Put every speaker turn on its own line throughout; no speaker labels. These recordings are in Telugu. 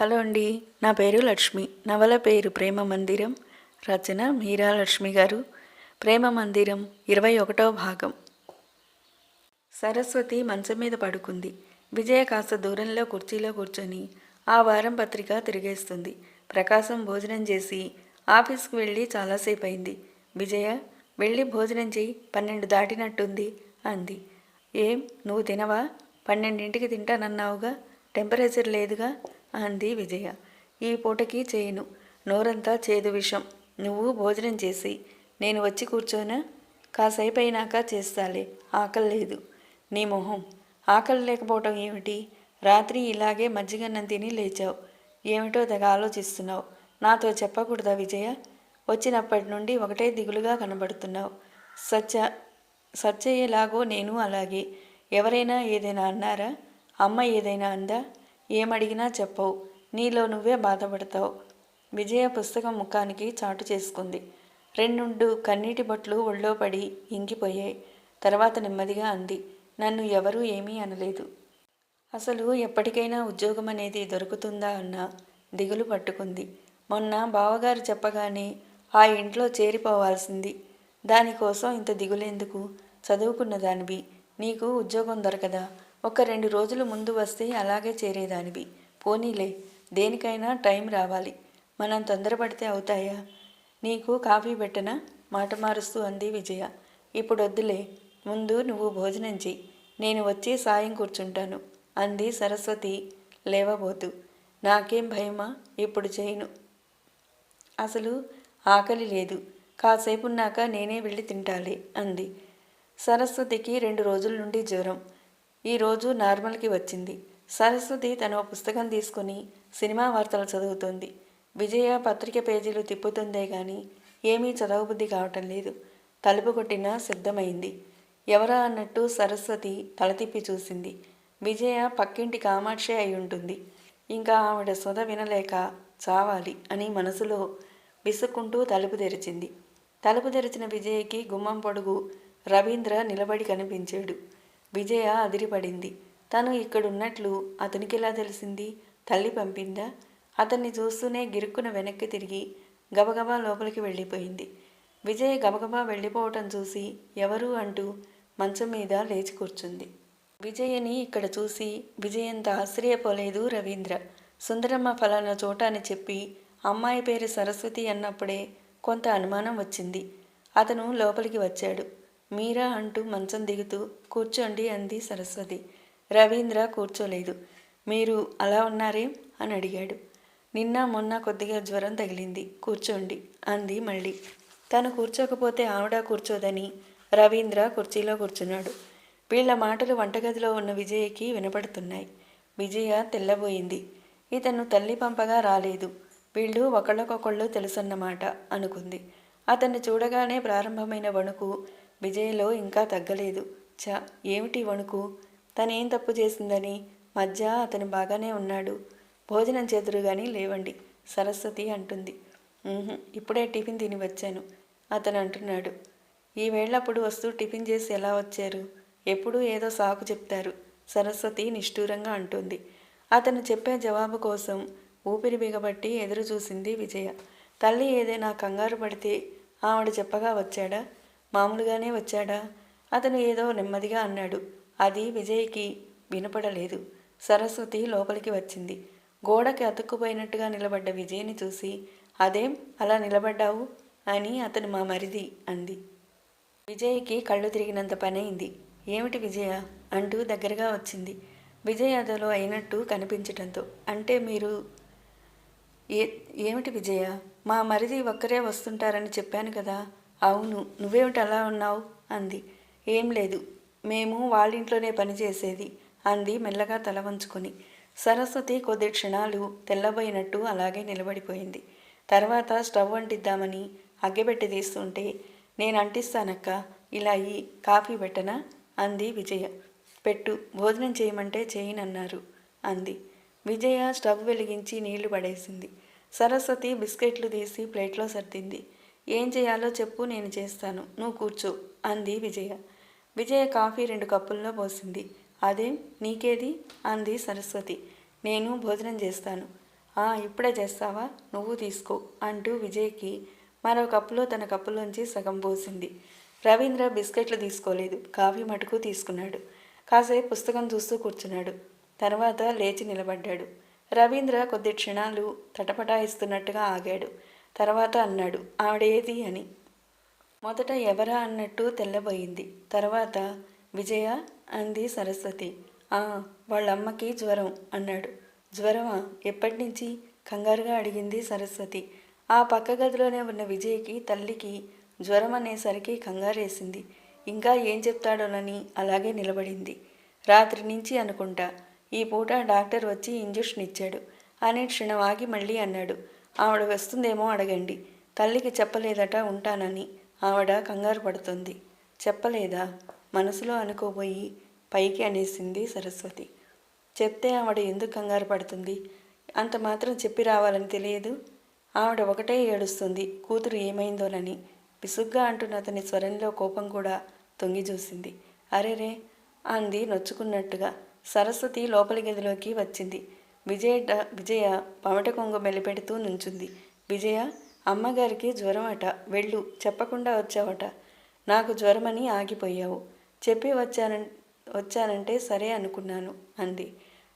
హలో అండి నా పేరు లక్ష్మి. నవల పేరు ప్రేమ మందిరం. రచన మీరా లక్ష్మి గారు. ప్రేమ మందిరం ఇరవై ఒకటో భాగం. సరస్వతి మంచం మీద పడుకుంది. విజయ కాస్త దూరంలో కుర్చీలో కూర్చొని ఆ వారం పత్రిక తిరిగేస్తుంది. ప్రకాశం భోజనం చేసి ఆఫీస్కి వెళ్ళి చాలాసేపు అయింది. విజయ వెళ్ళి భోజనం చేయి పన్నెండు దాటినట్టుంది అంది. ఏం నువ్వు తినవా? పన్నెండింటికి తింటానన్నావుగా? టెంపరేచర్ లేదుగా? అంది విజయ. ఈ పూటకి చేయను. నోరంతా చేదు విషం. నువ్వు భోజనం చేసి నేను వచ్చి కూర్చోనా? కాసేపు అయినాక చేస్తాలే. ఆకలి లేదు. నీ మొహం. ఆకలి లేకపోవటం ఏమిటి? రాత్రి ఇలాగే మజ్జిగన్నం తిని లేచావు. ఏమిటో తెగ ఆలోచిస్తున్నావు. నాతో చెప్పకూడదా విజయ? వచ్చినప్పటి నుండి ఒకటే దిగులుగా కనబడుతున్నావు. సత్య సత్యయ్యేలాగో నేను అలాగే. ఎవరైనా ఏదైనా అన్నారా? అమ్మ ఏదైనా అందా? ఏమడిగినా చెప్పవు. నీలో నువ్వే బాధపడతావు. విజయ పుస్తకం ముఖానికి చాటు చేసుకుంది. రెండు కన్నీటి బొట్లు ఒళ్ళో పడి ఇంగిపోయాయి తర్వాత నెమ్మదిగా అంది నన్ను ఎవరూ ఏమీ అనలేదు. అసలు ఎప్పటికైనా ఉద్యోగం అనేది దొరుకుతుందా అన్న దిగులు పట్టుకుంది. మొన్న బావగారు చెప్పగానే ఆ ఇంట్లో చేరిపోవాల్సింది. దానికోసం ఇంత దిగులేందుకు చదువుకున్న దానివి నీకు ఉద్యోగం దొరకదా? ఒక రెండు రోజులు ముందు వస్తే అలాగే చేరేదానివి. పోనీలే దేనికైనా టైం రావాలి. మనం తొందరపడితే అవుతాయా? నీకు కాఫీ పెట్టనా? మాట మారుస్తూ అంది విజయ. ఇప్పుడు వద్దులే ముందు నువ్వు భోజనం చెయ్యి నేను వచ్చి సాయం కూర్చుంటాను అంది సరస్వతి లేవబోతూ. నాకేం భయమా? ఇప్పుడు చేయను. అసలు ఆకలి లేదు. కాసేపున్నాక నేనే వెళ్ళి తింటాలి అంది. సరస్వతికి రెండు రోజుల నుండి జ్వరం. ఈరోజు నార్మల్కి వచ్చింది. సరస్వతి తన ఓ పుస్తకం తీసుకుని సినిమా వార్తలు చదువుతోంది. విజయ పత్రిక పేజీలు తిప్పుతుందే కానీ ఏమీ చదవబుద్ధి కావటం లేదు. తలుపు కొట్టిన శబ్దమైంది ఎవరా అన్నట్టు సరస్వతి తల తిప్పి చూసింది. విజయ పక్కింటి కామాక్షి అయి ఉంటుంది. ఇంకా ఆవిడ సొద వినలేక చావాలి అని మనసులో విసుక్కుంటూ తలుపు తెరిచింది. తలుపు తెరిచిన విజయ్కి గుమ్మం పొడుగు రవీంద్ర నిలబడి కనిపించాడు. విజయ అదిరిపడింది. తను ఇక్కడున్నట్లు అతనికిలా తెలిసింది? తల్లి పంపిందా? అతన్ని చూస్తూనే గిరుక్కున వెనక్కి తిరిగి గబగబా లోపలికి వెళ్ళిపోయింది. విజయ గబగబా వెళ్ళిపోవటం చూసి ఎవరు అంటూ మంచం మీద లేచి కూర్చుంది. విజయని ఇక్కడ చూసి విజయంత ఆశ్చర్యపోలేదు రవీంద్ర. సుందరమ్మ ఫలానా చోట అని చెప్పి అమ్మాయి పేరు సరస్వతి అన్నప్పుడే కొంత అనుమానం వచ్చింది. అతను లోపలికి వచ్చాడు. మీరా అంటూ మంచం దిగుతూ కూర్చోండి అంది సరస్వతి. రవీంద్ర కూర్చోలేదు. మీరు అలా ఉన్నారే? అని అడిగాడు. నిన్న మొన్న కొద్దిగా జ్వరం తగిలింది. కూర్చోండి అంది మళ్ళీ. తను కూర్చోకపోతే ఆవిడ కూర్చోదని రవీంద్ర కుర్చీలో కూర్చున్నాడు. వీళ్ళ మాటలు వంటగదిలో ఉన్న విజయకి వినపడుతున్నాయి. విజయ తెల్లబోయింది. ఇతను తల్లి పంపగా రాలేదు. వీళ్ళు ఒకళ్ళకొకళ్ళు తెలుసన్నమాట అనుకుంది. అతన్ని చూడగానే ప్రారంభమైన వణుకు విజయ్లో ఇంకా తగ్గలేదు. చ ఏమిటి వణుకు? తనేం తప్పు చేసిందని? మధ్య అతను బాగానే ఉన్నాడు. భోజనం చేతురు కానీ లేవండి సరస్వతి అంటుంది. ఇప్పుడే టిఫిన్ తిని వచ్చాను అతను అంటున్నాడు. ఈ వేళప్పుడు వస్తూ టిఫిన్ చేసి ఎలా వచ్చారు? ఎప్పుడూ ఏదో సాకు చెప్తారు సరస్వతి నిష్ఠూరంగా అంటుంది. అతను చెప్పే జవాబు కోసం ఊపిరి బిగబట్టి ఎదురు చూసింది విజయ. తల్లి ఏదైనా కంగారు పడితే ఆవిడ చెప్పగా వచ్చాడా? మామూలుగానే వచ్చాడా? అతను ఏదో నెమ్మదిగా అన్నాడు. అది విజయ్కి వినపడలేదు. సరస్వతి లోపలికి వచ్చింది. గోడకి అతుక్కుపోయినట్టుగా నిలబడ్డ విజయ్ని చూసి అదేం? అలా నిలబడ్డావు? అని అతను మా మరిది అంది. విజయ్కి కళ్ళు తిరిగినంత పనైంది. ఏమిటి విజయ? అంటూ దగ్గరగా వచ్చింది. విజయ్ అదలో అయినట్టు కనిపించటంతో అంటే మీరు ఏ ఏమిటి విజయ? మా మరిది ఒక్కరే వస్తుంటారని చెప్పాను కదా? అవును నువ్వేమిటి అలా ఉన్నావు? అంది. ఏం లేదు. మేము వాళ్ళింట్లోనే పనిచేసేది అంది మెల్లగా తల వంచుకొని. సరస్వతి కొద్ది క్షణాలు తెల్లబోయినట్టు అలాగే నిలబడిపోయింది. తర్వాత స్టవ్ అంటిద్దామని అగ్గెపెట్టి తీస్తుంటే నేను అంటిస్తానక్క ఇలా ఈ కాఫీ పెట్టనా? అంది విజయ. పెట్టు భోజనం చేయమంటే చేయనన్నారు అంది. విజయ స్టవ్ వెలిగించి నీళ్ళు పడేసింది. సరస్వతి బిస్కెట్లు తీసి ప్లేట్లో సర్దింది. ఏం చేయాలో చెప్పు నేను చేస్తాను. నువ్వు కూర్చో అంది విజయ. విజయ కాఫీ రెండు కప్పుల్లో పోసింది. అదేం? నీకేది? అంది సరస్వతి. నేను భోజనం చేస్తాను. ఆ ఇప్పుడే చేస్తావా? నువ్వు తీసుకో అంటూ విజయ్కి మరో కప్పులో తన కప్పులోంచి సగం పోసింది. రవీంద్ర బిస్కెట్లు తీసుకోలేదు. కాఫీ మటుకు తీసుకున్నాడు. కాసేపు పుస్తకం చూస్తూ కూర్చున్నాడు. తర్వాత లేచి నిలబడ్డాడు. రవీంద్ర కొద్ది క్షణాలు తటపటాయిస్తున్నట్టుగా ఆగాడు. తర్వాత అన్నాడు ఆవిడేది అని. మొదట ఎవరా అన్నట్టు తెల్లబోయింది. తర్వాత విజయ అంది సరస్వతి. ఆ వాళ్ళమ్మకి జ్వరం అన్నాడు. జ్వరమా? ఎప్పటి నుంచి కంగారుగా అడిగింది సరస్వతి. ఆ పక్క గదిలోనే ఉన్న విజయ్కి తల్లికి జ్వరం అనేసరికి కంగారేసింది. ఇంకా ఏం చెప్తాడోనని? అలాగే నిలబడింది. రాత్రి నుంచి అనుకుంటా. ఈ పూట డాక్టర్ వచ్చి ఇంజెక్షన్ ఇచ్చాడు అని క్షణం ఆగి మళ్ళీ అన్నాడు. ఆవిడ వస్తుందేమో అడగండి. తల్లికి చెప్పలేదట ఉంటానని ఆవిడ కంగారు పడుతుంది. చెప్పలేదా? మనసులో అనుకోబోయి పైకి అనేసింది సరస్వతి. చెప్తే ఆవిడ ఎందుకు కంగారు పడుతుంది? అంత మాత్రం చెప్పి రావాలని తెలియదు. ఆవిడ ఒకటే ఏడుస్తుంది. కూతురు ఏమైందోనని విసుగ్గా అంటున్న అతని స్వరంలో కోపం కూడా తొంగి చూసింది. అరేరే! అంది నొచ్చుకున్నట్టుగా. సరస్వతి లోపలి గదిలోకి వచ్చింది. విజయ విజయ పమట కొంగు మెలిపెడుతూ నుంచుంది. విజయ అమ్మగారికి జ్వరం అట వెళ్ళు చెప్పకుండా వచ్చావట. నాకు జ్వరమని ఆగిపోయావు. చెప్పి వచ్చాన వచ్చానంటే సరే అనుకున్నాను అంది.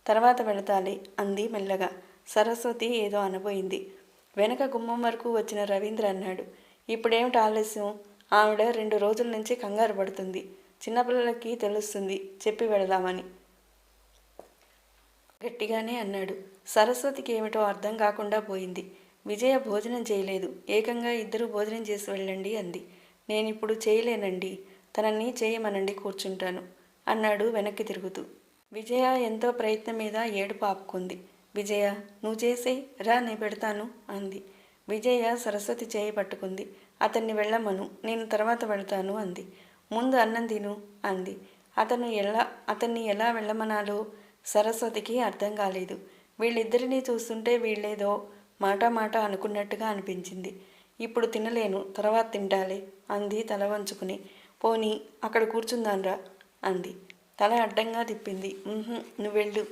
తర్వాత వెళతాలి అంది మెల్లగా. సరస్వతి ఏదో అనబోయింది. వెనక గుమ్మం వరకు వచ్చిన రవీంద్ర అన్నాడు. ఇప్పుడేమిటి ఆలస్యం? ఆవిడ రెండు రోజుల నుంచి కంగారు పడుతుంది. చిన్నపిల్లలకి తెలుస్తుంది చెప్పి వెళదామని. గట్టిగానే అన్నాడు. సరస్వతికి ఏమిటో అర్థం కాకుండా పోయింది. విజయ భోజనం చేయలేదు. ఏకంగా ఇద్దరు భోజనం చేసి వెళ్ళండి అంది. నేనిప్పుడు చేయలేనండి. తనని చేయమనండి కూర్చుంటాను అన్నాడు వెనక్కి తిరుగుతూ. విజయ ఎంతో ప్రయత్నం మీద ఏడుపు ఆపుకుంది. విజయ నువ్వు చేసే రా నే పెడతాను అంది. విజయ సరస్వతి చేయి పట్టుకుంది. అతన్ని వెళ్ళమను నేను తర్వాత వెళ్తాను అంది. ముందు అన్నం తిను అంది. అతను ఎలా అతన్ని ఎలా వెళ్ళమనాలో సరస్వతికి అర్థం కాలేదు. వీళ్ళిద్దరినీ చూస్తుంటే వీళ్ళేదో మాట మాట అనుకున్నట్టుగా అనిపించింది. ఇప్పుడు తినలేను తర్వాత తింటాలే అంది తల వంచుకుని. పోనీ అక్కడ కూర్చుందాన్రా అంది. తల అడ్డంగా తిప్పింది. "ఉహుం, నువ్వు వెళ్ళు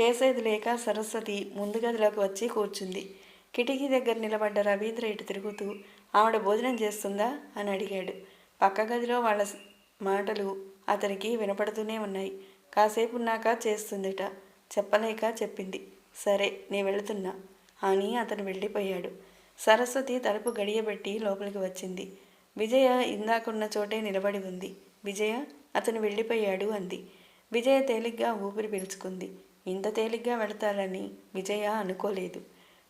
చేసేది లేక సరస్వతి ముందు గదిలోకి వచ్చి కూర్చుంది. కిటికీ దగ్గర నిలబడ్డ రవీంద్ర ఇటు తిరుగుతూ ఆవిడ భోజనం చేస్తుందా? అని అడిగాడు. పక్క గదిలో వాళ్ళ మాటలు అతనికి వినపడుతూనే ఉన్నాయి. కాసేపు ఉన్నాక చేస్తుందిట. చెప్పలేక చెప్పింది. సరే నీ వెళుతున్నా. అని అతను వెళ్ళిపోయాడు. సరస్వతి తలుపు గడియబెట్టి లోపలికి వచ్చింది. విజయ ఇందాకున్న చోటే నిలబడి ఉంది. విజయ అతను వెళ్ళిపోయాడు అంది. విజయ తేలిగ్గా ఊపిరి పీల్చుకుంది. ఇంత తేలిగ్గా వెళతారని విజయ అనుకోలేదు.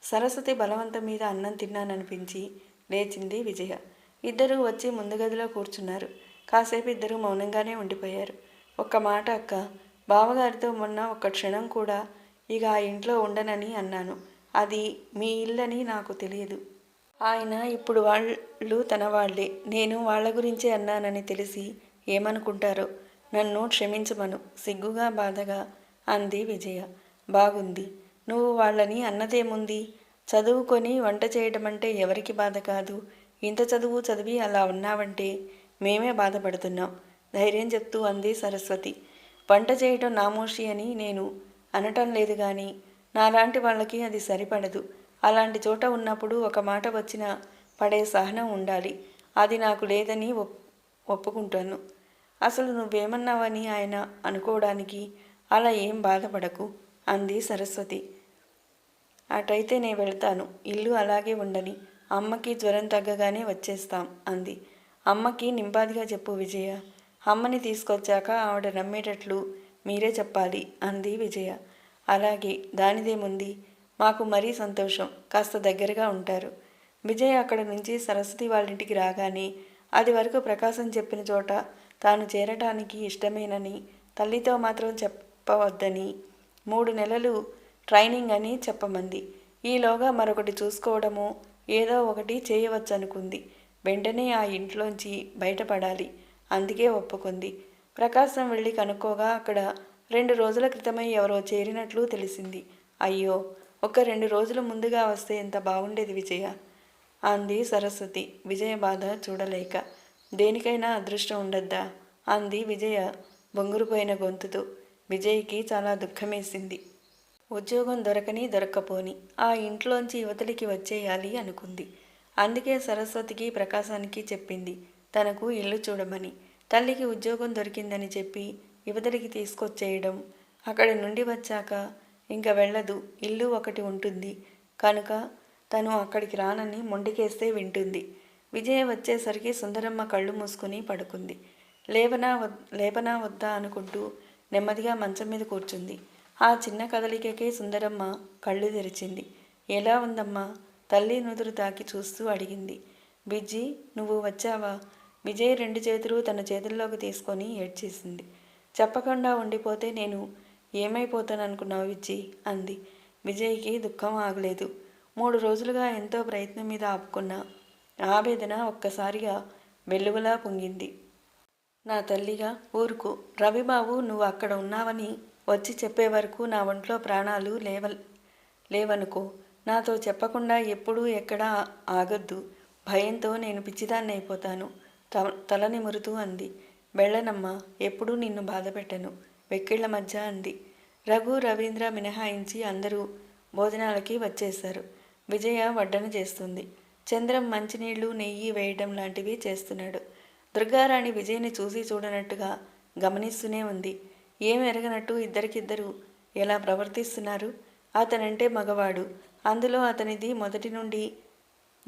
సరస్వతి బలవంతం మీద అన్నం తిన్నాననిపించి లేచింది విజయ. ఇద్దరూ వచ్చి ముందు గదిలో కూర్చున్నారు. కాసేపు ఇద్దరూ మౌనంగానే ఉండిపోయారు. ఒక్క మాట అక్క. బావగారితో మొన్న ఒక క్షణం కూడా ఇక ఆ ఇంట్లో ఉండనని అన్నాను. అది మీ ఇల్లని నాకు తెలియదు. ఆయన ఇప్పుడు వాళ్ళు తన వాళ్ళే. నేను వాళ్ళ గురించే అన్నానని తెలిసి ఏమనుకుంటారో నన్ను క్షమించమను. సిగ్గుగా బాధగా అంది విజయ. బాగుంది. నువ్వు వాళ్ళని అన్నదేముంది? చదువుకొని వంట చేయడం అంటే ఎవరికి బాధ కాదు? ఇంత చదువు చదివి అలా ఉన్నావంటే మేమే బాధపడుతున్నాం. ధైర్యం చెప్తూ అంది సరస్వతి. వంట చేయటం నామోషి అని నేను అనటం లేదు కానీ నాలాంటి వాళ్ళకి అది సరిపడదు. అలాంటి చోట ఉన్నప్పుడు ఒక మాట వచ్చినా పడే సహనం ఉండాలి. అది నాకు లేదని ఒప్ ఒప్పుకుంటాను. అసలు నువ్వేమన్నావని ఆయన అనుకోవడానికి అలా ఏం బాధపడకు అంది సరస్వతి. అటైతే నేను వెళ్తాను. ఇల్లు అలాగే ఉండని. అమ్మకి జ్వరం తగ్గగానే వచ్చేస్తాం అంది. అమ్మకి నింపాదిగా చెప్పు విజయ. అమ్మని తీసుకొచ్చాక ఆవిడ నమ్మేటట్లు మీరే చెప్పాలి అంది విజయ. అలాగే దానిదేముంది? మాకు మరీ సంతోషం కాస్త దగ్గరగా ఉంటారు. విజయ అక్కడ నుంచి సరస్వతి వాళ్ళింటికి రాగానే అది వరకు ప్రకాశం చెప్పిన చోట తాను చేరటానికి ఇష్టమేనని తల్లితో మాత్రం చెప్పవద్దని మూడు నెలలు ట్రైనింగ్ అని చెప్పమంది. ఈలోగా మరొకటి చూసుకోవడమో ఏదో ఒకటి చేయవచ్చనుకుంది. వెంటనే ఆ ఇంట్లోంచి బయటపడాలి. అందుకే ఒప్పుకుంది. ప్రకాశం వెళ్ళి కనుక్కోగా అక్కడ రెండు రోజుల క్రితమై ఎవరో చేరినట్లు తెలిసింది. అయ్యో ఒక రెండు రోజులు ముందుగా వస్తే ఎంత బాగుండేది విజయ? అంది సరస్వతి. విజయ బాధ చూడలేక. దేనికైనా అదృష్టం ఉండద్దా? అంది విజయ బొంగురుపోయిన గొంతుతో. విజయ్కి చాలా దుఃఖమేసింది. ఉద్యోగం దొరకని దొరక్కపోని ఆ ఇంట్లోంచి యువతలికి వచ్చేయాలి అనుకుంది. అందుకే సరస్వతికి ప్రకాశానికి చెప్పింది. తనకు ఇల్లు చూడమని. తల్లికి ఉద్యోగం దొరికిందని చెప్పి యువతలకి తీసుకొచ్చేయడం అక్కడి నుండి వచ్చాక ఇంకా వెళ్ళదు. ఇల్లు ఒకటి ఉంటుంది. కనుక తను అక్కడికి రానని మొండికేస్తే వింటుంది. విజయ వచ్చేసరికి సుందరమ్మ కళ్ళు మూసుకుని పడుకుంది. లేవనా వద్ లేపనా వద్దా అనుకుంటూ నెమ్మదిగా మంచం మీద కూర్చుంది. ఆ చిన్న కదలికకే సుందరమ్మ కళ్ళు తెరిచింది. ఎలా ఉందమ్మా? తల్లి నుదురు తాకి చూస్తూ అడిగింది. బిజ్జి నువ్వు వచ్చావా? విజయ్ రెండు చేతులు తన చేతుల్లోకి తీసుకొని ఏడ్చేసింది చెప్పకుండా ఉండిపోతే నేను ఏమైపోతాననుకున్నావు విజ్జి అంది. విజయ్కి దుఃఖం ఆగలేదు. మూడు రోజులుగా ఎంతో ప్రయత్నం మీద ఆపుకున్న ఆవేదన ఒక్కసారిగా వెలుగులా పొంగింది. నా తల్లిగా ఊరుకు. రవిబాబు నువ్వు అక్కడ ఉన్నావని వచ్చి చెప్పే వరకు నా ఒంట్లో ప్రాణాలు లేవ లేవనుకో. నాతో చెప్పకుండా ఎప్పుడూ ఎక్కడా ఆగద్దు. భయంతో నేను పిచ్చిదాన్ని అయిపోతాను. త- తల నిమురుతూ అంది. వెళ్ళనమ్మా ఎప్పుడూ నిన్ను బాధపెట్టను వెక్కిళ్ళ మధ్య అంది. రఘు రవీంద్ర మినహాయించి అందరూ భోజనాలకి వచ్చేశారు. విజయ వడ్డన చేస్తుంది. చంద్రం మంచినీళ్ళు నెయ్యి వేయడం లాంటివి చేస్తున్నాడు. దుర్గారాణి విజయ్ని చూసి చూడనట్టుగా గమనిస్తూనే ఉంది. ఏం ఎరగనట్టు ఇద్దరికిద్దరు ఎలా ప్రవర్తిస్తున్నారు? అతనంటే మగవాడు. అందులో అతనిది మొదటి నుండి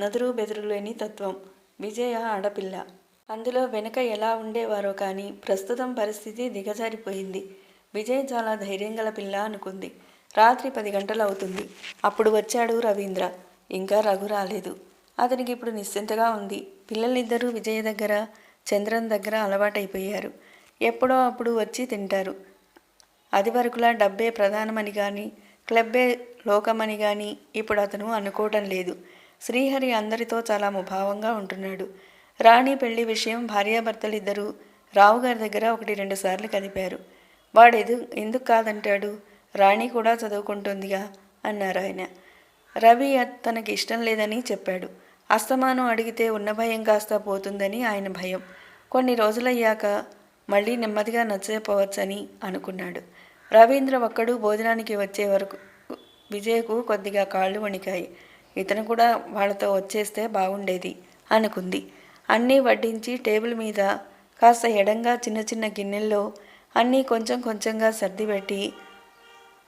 నదురు బెదురు లేని తత్వం. విజయ ఆడపిల్ల. అందులో వెనక ఎలా ఉండేవారో కానీ ప్రస్తుతం పరిస్థితి దిగజారిపోయింది. విజయ్ చాలా ధైర్యం గల పిల్ల అనుకుంది. రాత్రి పది గంటలు అవుతుంది అప్పుడు వచ్చాడు రవీంద్ర. ఇంకా రఘు రాలేదు. అతనికి ఇప్పుడు నిశ్చింతగా ఉంది. పిల్లలిద్దరూ విజయ్ దగ్గర చంద్రన్ దగ్గర అలవాటైపోయారు. ఎప్పుడో అప్పుడు వచ్చి తింటారు. అది వరకులా డబ్బే ప్రధానమని కానీ క్లబ్బే లోకమని కానీ ఇప్పుడు అతను అనుకోవటం లేదు. శ్రీహరి అందరితో చాలా ముభావంగా ఉంటున్నాడు. రాణి పెళ్ళి విషయం భార్యాభర్తలిద్దరూ రావు గారి దగ్గర ఒకటి రెండు సార్లు కలిపారు. వాడు ఎదు ఎందుకు కాదంటాడు? రాణి కూడా చదువుకుంటుందిగా అన్నారు ఆయన. రవి తనకి ఇష్టం లేదని చెప్పాడు. అస్తమానం అడిగితే ఉన్న భయం కాస్త పోతుందని ఆయన భయం. కొన్ని రోజులయ్యాక మళ్ళీ నెమ్మదిగా నచ్చపోవచ్చని అనుకున్నాడు. రవీంద్ర ఒక్కడు భోజనానికి వచ్చే వరకు విజయకు కొద్దిగా కాళ్ళు వణికాయి. ఇతను కూడా వాళ్ళతో వచ్చేస్తే బాగుండేది అనుకుంది. అన్నీ వడ్డించి టేబుల్ మీద కాస్త ఎడంగా చిన్న చిన్న గిన్నెల్లో అన్నీ కొంచెం కొంచెంగా సర్దిపెట్టి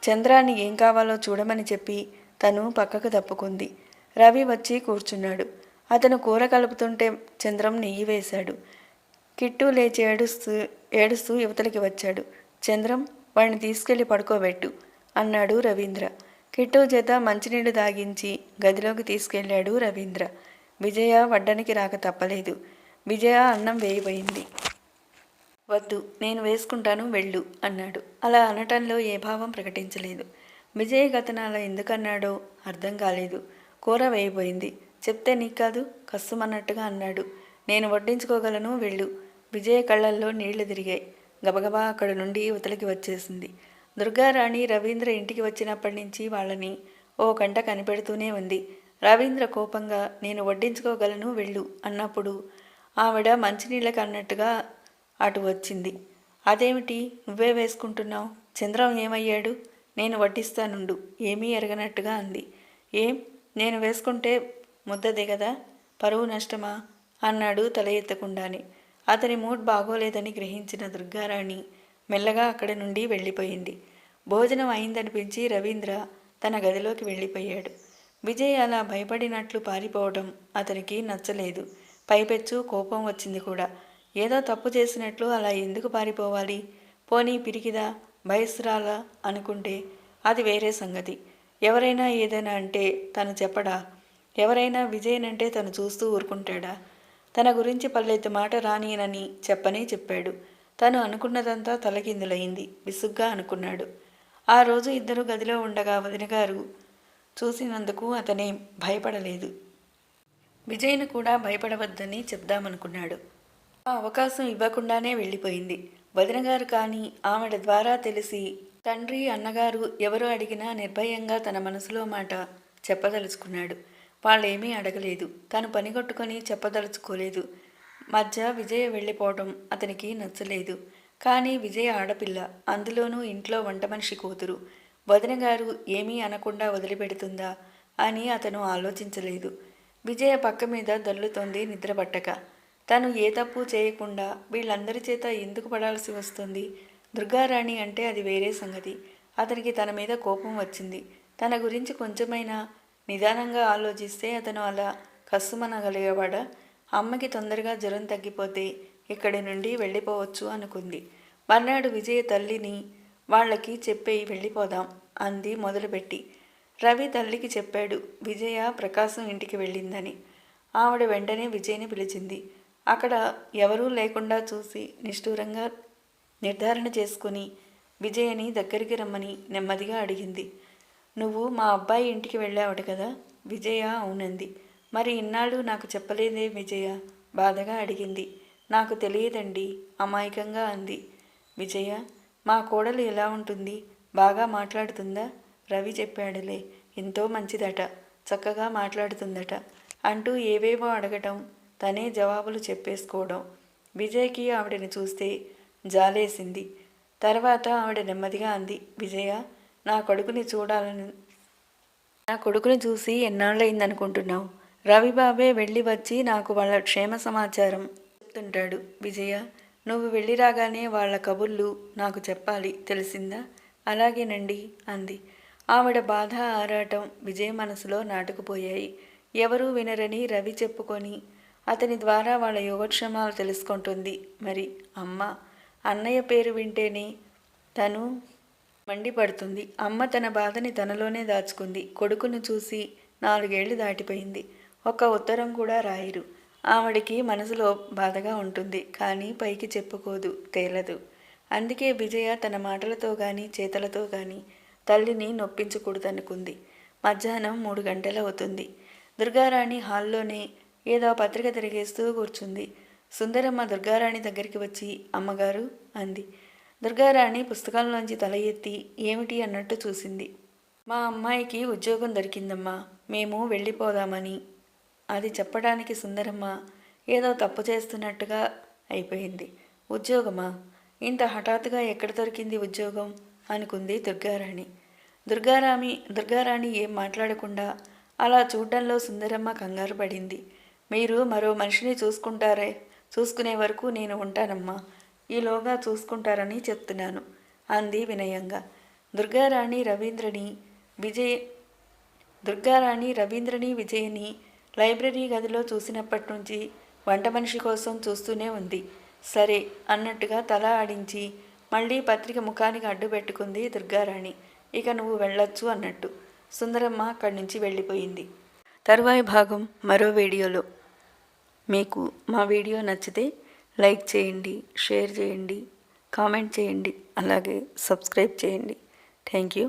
చంద్రాన్ని ఏం కావాలో చూడమని చెప్పి తను పక్కకు తప్పుకుంది రవి వచ్చి కూర్చున్నాడు. అతను కూర కలుపుతుంటే చంద్రం నెయ్యి వేశాడు. కిట్టు లేచి ఏడుస్తూ ఏడుస్తూ యువతలకి వచ్చాడు. చంద్రం వాడిని తీసుకెళ్ళి పడుకోబెట్టు అన్నాడు రవీంద్ర. కిట్టు చేత మంచినీళ్ళు తాగించి గదిలోకి తీసుకెళ్ళాడు రవీంద్ర. విజయ వడ్డానికి రాక తప్పలేదు. విజయ అన్నం వేయబోయింది. వద్దు నేను వేసుకుంటాను వెళ్ళు అన్నాడు. అలా అనటంలో ఏ భావం ప్రకటించలేదు. విజయ గతన అలా ఎందుకన్నాడో అర్థం కాలేదు. కూర వేయబోయింది. చెప్తే నీకు కాదు కస్సుమన్నట్టుగా అన్నాడు. నేను వడ్డించుకోగలను వెళ్ళు. విజయ కళ్ళల్లో నీళ్ళు తిరిగాయి. గబగబా అక్కడ నుండి యువతలకి వచ్చేసింది. దుర్గారాణి రవీంద్ర ఇంటికి వచ్చినప్పటి నుంచి వాళ్ళని ఓ గంట కనిపెడుతూనే ఉంది. రవీంద్ర కోపంగా నేను వడ్డించుకోగలను వెళ్ళు అన్నప్పుడు ఆవిడ మంచినీళ్ళకి అన్నట్టుగా అటు వచ్చింది. అదేమిటి? నువ్వే వేసుకుంటున్నావు? చంద్రం ఏమయ్యాడు? నేను వడ్డిస్తానుండు. ఏమీ ఎరగనట్టుగా అంది. ఏం? నేను వేసుకుంటే ముద్దది కదా? పరువు నష్టమా? అన్నాడు తల ఎత్తకుండానే. అతని మూడ్ బాగోలేదని గ్రహించిన దుర్గారాణి మెల్లగా అక్కడి నుండి వెళ్ళిపోయింది. భోజనం అయిందనిపించి రవీంద్ర తన గదిలోకి వెళ్ళిపోయాడు. విజయ్ అలా భయపడినట్లు పారిపోవడం అతనికి నచ్చలేదు. పైపెచ్చు కోపం వచ్చింది కూడా. ఏదో తప్పు చేసినట్లు అలా ఎందుకు పారిపోవాలి? పోనీ పిరికిదా? భయస్రాలా? అనుకుంటే అది వేరే సంగతి. ఎవరైనా ఏదైనా అంటే తను చెప్పడా? ఎవరైనా విజయనంటే తను చూస్తూ ఊరుకుంటాడా? తన గురించి పల్లెత్తు మాట రానియనని చెప్పనే చెప్పాడు. తను అనుకున్నదంతా తలకిందులైంది. విసుగ్గా అనుకున్నాడు. ఆ రోజు ఇద్దరు గదిలో ఉండగా వదిన గారు చూసినందుకు అతనే భయపడలేదు. విజయ్ను కూడా భయపడవద్దని చెప్దామనుకున్నాడు. ఆ అవకాశం ఇవ్వకుండానే వెళ్ళిపోయింది. వదినగారు కానీ ఆవిడ ద్వారా తెలిసి తండ్రి అన్నగారు ఎవరు అడిగినా నిర్భయంగా తన మనసులో మాట చెప్పదలుచుకున్నాడు. వాళ్ళేమీ అడగలేదు. తను పనిగొట్టుకొని చెప్పదలుచుకోలేదు. మధ్య విజయ వెళ్ళిపోవడం అతనికి నచ్చలేదు. కానీ విజయ ఆడపిల్ల. అందులోనూ ఇంట్లో వంట మనిషి కూతురు. వదిన గారు ఏమీ అనకుండా వదిలిపెడుతుందా? అని అతను ఆలోచించలేదు. విజయ పక్క మీద దొల్లుతోంది నిద్రపట్టక తను ఏ తప్పు చేయకుండా వీళ్ళందరి చేత ఎందుకు పడాల్సి వస్తుంది? దుర్గారాణి అంటే అది వేరే సంగతి. అతనికి తన మీద కోపం వచ్చింది. తన గురించి కొంచెమైనా నిదానంగా ఆలోచిస్తే అతను అలా కస్సుమనగలిగేవాడా అమ్మకి తొందరగా జ్వరం తగ్గిపోతే ఇక్కడి నుండి వెళ్ళిపోవచ్చు అనుకుంది. మర్నాడు విజయ తల్లిని వాళ్ళకి చెప్పేయి వెళ్ళిపోదాం అంది మొదలుపెట్టి. రవి తల్లికి చెప్పాడు విజయ ప్రకాశం ఇంటికి వెళ్ళిందని. ఆవిడ వెంటనే విజయ్ని పిలిచింది. అక్కడ ఎవరూ లేకుండా చూసి నిష్ఠూరంగా నిర్ధారణ చేసుకుని విజయని దగ్గరికి రమ్మని నెమ్మదిగా అడిగింది. నువ్వు మా అబ్బాయి ఇంటికి వెళ్ళావట కదా? విజయ అవునంది. మరి ఇన్నాళ్ళు నాకు చెప్పలేదే విజయ? బాధగా అడిగింది. నాకు తెలియదండి అమాయకంగా అంది. విజయ మా కోడలు ఎలా ఉంటుంది? బాగా మాట్లాడుతుందా? రవి చెప్పాడులే. ఎంతో మంచిదట. చక్కగా మాట్లాడుతుందట. అంటూ ఏవేవో అడగటం తనే జవాబులు చెప్పేసుకోవడం. విజయ్కి ఆవిడని చూస్తే జాలేసింది. తర్వాత ఆవిడ నెమ్మదిగా అంది విజయ నా కొడుకుని చూడాలని నా కొడుకుని చూసి ఎన్నాళ్ళయిందనుకుంటున్నావు? రవిబాబే వెళ్ళి వచ్చి నాకు వాళ్ళ క్షేమ సమాచారం చెప్తుంటాడు. విజయ నువ్వు వెళ్ళి రాగానే వాళ్ళ కబుర్లు నాకు చెప్పాలి తెలిసిందా? అలాగేనండి అంది. ఆవిడ బాధ ఆరాటం విజయ మనసులో నాటుకుపోయాయి. ఎవరూ వినరని రవి చెప్పుకొని అతని ద్వారా వాళ్ళ యోగక్షేమాలు తెలుసుకుంటుంది. మరి అమ్మ అన్నయ్య పేరు వింటేనే తను మండిపడుతుంది. అమ్మ తన బాధని తనలోనే దాచుకుంది. కొడుకును చూసి నాలుగేళ్ళు దాటిపోయింది. ఒక్క ఉత్తరం కూడా రాయరు. ఆవిడికి మనసులో బాధగా ఉంటుంది కానీ పైకి చెప్పుకోదు తేలదు. అందుకే విజయ తన మాటలతో కానీ చేతలతో కానీ తల్లిని నొప్పించకూడదనుకుంది. మధ్యాహ్నం మూడు గంటలవుతుంది దుర్గారాణి హాల్లోనే ఏదో పత్రిక తిరిగేస్తూ కూర్చుంది. సుందరమ్మ దుర్గారాణి దగ్గరికి వచ్చి అమ్మగారు అంది. దుర్గారాణి పుస్తకంలోంచి తల ఎత్తి ఏమిటి? అన్నట్టు చూసింది. మా అమ్మాయికి ఉద్యోగం దొరికిందమ్మా మేము వెళ్ళిపోదామని అది చెప్పడానికి సుందరమ్మ ఏదో తప్పు చేస్తున్నట్టుగా అయిపోయింది. ఉద్యోగమా? ఇంత హఠాత్తుగా ఎక్కడ దొరికింది ఉద్యోగం? అనుకుంది దుర్గారాణి. దుర్గారామి దుర్గారాణి ఏం మాట్లాడకుండా అలా చూడడంలో సుందరమ్మ కంగారు పడింది. మీరు మరో మనిషిని చూసుకుంటారే? చూసుకునే వరకు నేను ఉంటానమ్మా. ఈలోగా చూసుకుంటారని చెప్తున్నాను అంది వినయంగా. దుర్గారాణి రవీంద్రని విజయ్ దుర్గారాణి రవీంద్రని విజయని లైబ్రరీ గదిలో చూసినప్పటి నుంచి వంట మనిషి కోసం చూస్తూనే ఉంది. సరే అన్నట్టుగా తల ఆడించి మళ్ళీ పత్రిక ముఖానికి అడ్డు పెట్టుకుంది దుర్గారాణి. ఇక నువ్వు వెళ్ళొచ్చు అన్నట్టు. సుందరమ్మ అక్కడి నుంచి వెళ్ళిపోయింది. తరువాయి భాగం మరో వీడియోలో. మీకు మా వీడియో నచ్చితే లైక్ చేయండి షేర్ చేయండి కామెంట్ చేయండి అలాగే సబ్స్క్రైబ్ చేయండి. Thank you.